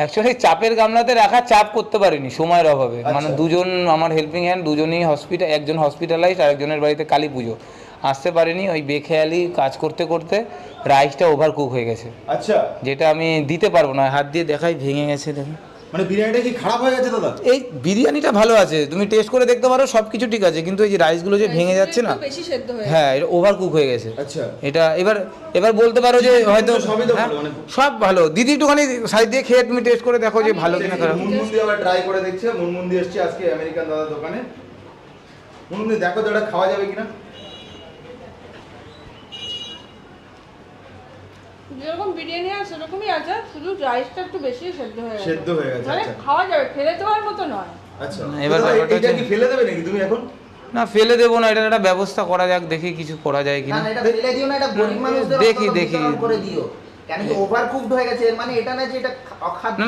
Actually চাপের গামলাতে রাখা চাপ করতে পারিনি সময়ের অভাবে। মানে আচ্ছা। দুজন আমার হেল্পিং হ্যান্ড দুজনেই হসপিটাল একজন হসপিটালাইজ আর একজনের বাড়িতে কালী পুজো। আসতে পারিনি ওই বেখেয়ালি কাজ করতে করতে রাইসটা ওভার কুক হয়ে গেছে। আচ্ছা। যেটা আমি দিতে পারব না হাত দিয়ে দেখাই ভেঙে গেছে দেখুন। মানে বিরিয়ানিটা কি খারাপ হয়ে গেছে দাদা? এই বিরিয়ানিটা ভালো আছে তুমি টেস্ট করে দেখতে পারো সব কিছু ঠিক আছে কিন্তু এই যে রাইসগুলো যে ভেঙে যাচ্ছে না বেশি সেদ্ধ হয়ে হ্যাঁ এটা ওভার কুক হয়ে গেছে। আচ্ছা। এটা এবার এবার বলতে পারো যে হয়তো সবই তো হ্যাঁ, ভালো, মানে- সব ভালো। দিদি একটুখানি সাইড দিয়ে খেয়ে তুমি টেস্ট করে দেখো যে ভালো কিনা খারাপ। মুনমুন্দি আবার ট্রাই করে দেখছে মুনমুন্দি এসছে আজকে আমেরিকান দাদার দোকানে। মুনমুন্দি দেখো তো এটা খাওয়া যাবে কিনা। যেরকম বিরিয়ানি আছে সেরকমই আছে শুধু রাইসটা একটু বেশি সেদ্ধ হয়ে গেছে। সেদ্ধ হয়ে গেছে মানে আচ্ছা। খাওয়া যাবে ফেলে দেওয়ার মতো নয়। আচ্ছা। এবার ব্যাপারটা এটা কি ফেলে দেবে নাকি তুমি এখন? না ফেলে দেবো না এটার একটা ব্যবস্থা করা যাক দেখি কিছু করা যায় কিনা। না এটা না এটা গরিব মানুষদের দেখি, দেখি। করে দিও। কেন কি ওভার কুকড হয়ে গেছে এর মানে এটা না যে এটা অখাদ্য।